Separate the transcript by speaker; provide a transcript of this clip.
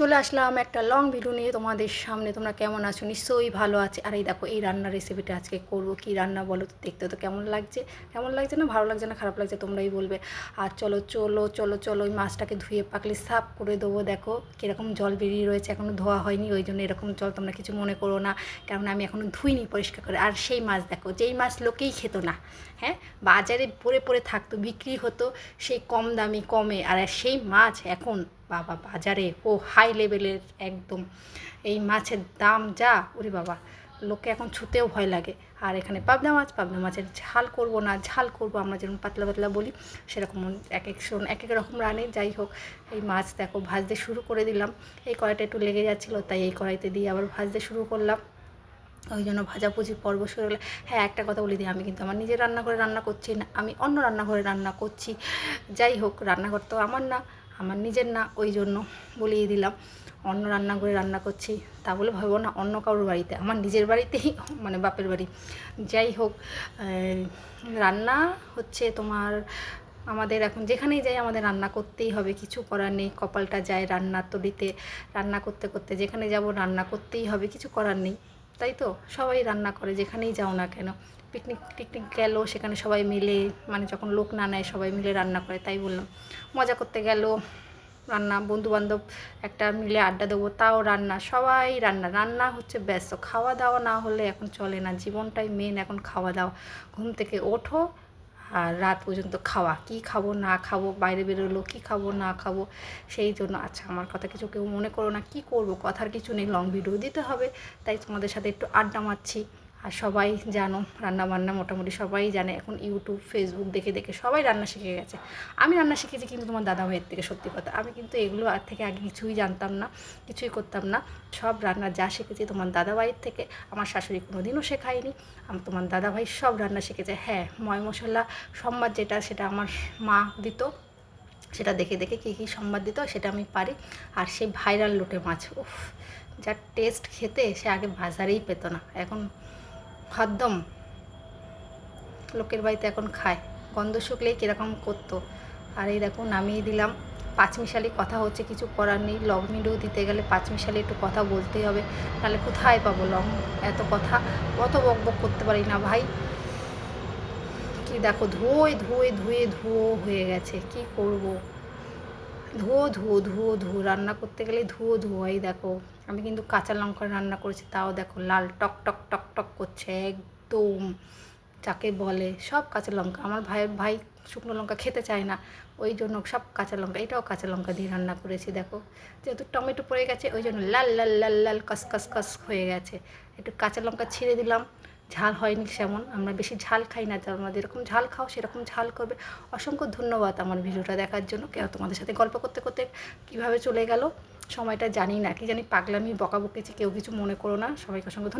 Speaker 1: চলে আসলাম একটা long video নিয়ে তোমাদের সামনে। তোমরা কেমন আছো? নিশ্চয়ই ভালো আছে। আর এই দেখো, এই রান্নার রেসিপিটা আজকে করব। কি রান্না বলো তো? দেখতে তো কেমন লাগছে? কেমন লাগছে না? ভালো লাগছে না? খারাপ লাগছে? তোমরাই বলবে। আর চলো চলো চলো চলো, ওই মাছটাকে ধুয়ে পাকলে সাফ করে দেবো। দেখো, কীরকম জল বেরিয়ে রয়েছে এখনও ধোয়া হয়নি। ওই জন্য এরকম জল তোমরা কিছু মনে করো না কারণ আমি এখনও ধুইনি পরিষ্কার করে। আর সেই মাছ দেখো, যেই মাছ লোকেই খেত না হ্যাঁ? বাজারে পরে পরে থাকতো, বিক্রি হতো, সেই কম দামি, কমে। আর সেই মাছ এখন বাবা, বাজারে ও হাই লেভেলের একদম এই মাছের দাম যা, ওরে বাবা লোকে এখন ছুতেও ভয় লাগে। আর এখানে পাবদা মাছ পাবদা মাছের ঝাল করব না, ঝাল করব, আমরা যেরকম পাতলা পাতলা বলি, সেরকম এক এক শোন, এক এক রকম রানে যাই হোক, এই মাছ দেখো ভাজতে শুরু করে দিলাম। এই কড়াইটা একটু লেগে যাচ্ছিল, তাই এই কড়াইতে দিয়ে আবার ভাজতে শুরু করলাম। ওই জন্য ভাজাভুজি পর্ব শুরু হলে। হ্যাঁ একটা কথা বলে দিই, আমি কিন্তু আমার নিজের রান্না করে রান্না করছি না, আমি অন্য রান্নাঘরে রান্না করছি। যাই হোক, রান্নাঘর তো আমার না আমার নিজের না, ওই জন্য বলিয়ে দিলাম। অন্য রান্না করে রান্না করছি, তা বলে ভাবো না, অন্য কারোর বাড়িতে, আমার নিজের বাড়িতেই মানে বাপের বাড়ি। যাই হোক রান্না হচ্ছে তোমার, আমাদের এখন যেখানেই যাই আমাদের রান্না করতেই হবে, কিছু করার নেই, কপালটা যায় রান্নার তলিতে, রান্না করতে করতে যেখানে যাব রান্না করতেই হবে, কিছু করার নেই। তাই তো? সবাই রান্না করে, যেখানেই যাও না কেন। পিকনিক টিকনিক গেল, সেখানে সবাই মিলে মানে যখন লোক না নেয়, সবাই মিলে রান্না করে, তাই বললাম। মজা করতে গেল, রান্না, বন্ধুবান্ধব একটা মিলে আড্ডা দেবো, তাও রান্না, সবাই রান্না। রান্না হচ্ছে ব্যস্ত, খাওয়া দাওয়া না হলে এখন চলে না, জীবনটাই মেন এখন খাওয়া দাওয়া। ঘুম থেকে ওঠো আর রাত পর্যন্ত খাওয়া। কি খাব, না খাব, বাইরে বেরোলো, কি খাব, না খাব, সেই জন্য আচ্ছা আমার কথা কিছু কেউ মনে করো না, কি করব? কথার কিছু নেই লং ভিডিও দিতে হবে, তাই তোমাদের সাথে একটু আড্ডা মারছি। আর সবাই জানো রান্না বান্না মোটামুটি সবাই জানে। এখন ইউটিউব ফেসবুক দেখে দেখে সবাই রান্না শিখে গেছে। আমি রান্না শিখেছি কিন্তু তোমার দাদা ভাইয়ের থেকে, সত্যি কথা। আমি কিন্তু এগুলো আর থেকে আগে কিছুই জানতাম না, কিছুই করতাম না। সব রান্না যা শিখেছি তোমার দাদা ভাইয়ের থেকে। আমার শাশুড়ি কোনো দিনও শেখায়নি। আমি, তোমার দাদা ভাই সব রান্না শিখেছে। হ্যাঁ ময় মশলা সম্বাদ যেটা, সেটা আমার মা দিত। সেটা দেখে দেখে কী কী সম্বাদ দিত, সেটা আমি পারি। আর সেই ভাইরাল লোটে মাছ, উফ, যার টেস্ট খেতে সে আগে বাজারেই পেত না। এখন হদ্দম লোকের বাড়িতে এখন খায়। গন্ধ শুকলেই কীরকম করতো। আর এই দেখো, নামিয়ে দিলাম। পাঁচমিশালি কথা হচ্ছে, কিছু করার নেই। লং দিতে গেলে পাঁচমিশালি একটু কথা বলতেই হবে। তাহলে কোথায় পাবো লং এত কথা। অত বক বক করতে পারি না ভাই। কি দেখো, ধুয়ে ধুয়ে ধুয়ে ধুয়ো হয়ে গেছে। কি করব? ধুয়ো ধুয়ো ধুয়ো ধুয়ো রান্না করতে গেলে ধুয়ো ধুয়োই দেখো। আমি কিন্তু কাঁচা লঙ্কা রান্না করেছি, তাও দেখো লাল টক টক টক টক করছে একদম, যাকে বলে সব কাঁচা লঙ্কা। আমার ভাই ভাই শুকনো লঙ্কা খেতে চায় না, ওই জন্য সব কাঁচা লঙ্কা, এটাও কাঁচা লঙ্কা দিয়ে রান্না করেছি, দেখো। যেহেতু টমেটো পড়ে গেছে, ওই জন্য লাল লাল লাল লাল, কস কস কস হয়ে গেছে। একটু কাঁচা লঙ্কা ছিঁড়ে দিলাম, ঝাল হয়নি সেমন, আমরা বেশি ঝাল খাই না, তোমরা যেরকম ঝাল খাও সেরকম ঝাল করবে। অসংখ্য ধন্যবাদ আমার ভিডিওটা দেখার জন্য, কেউ তোমাদের সাথে গল্প করতে করতে কীভাবে চলে গেল। সময়টা জানি না কি জানি পাগলামি বকাবকেছি কেউ কিছু মনে করো না। সবাইকে অসংখ্য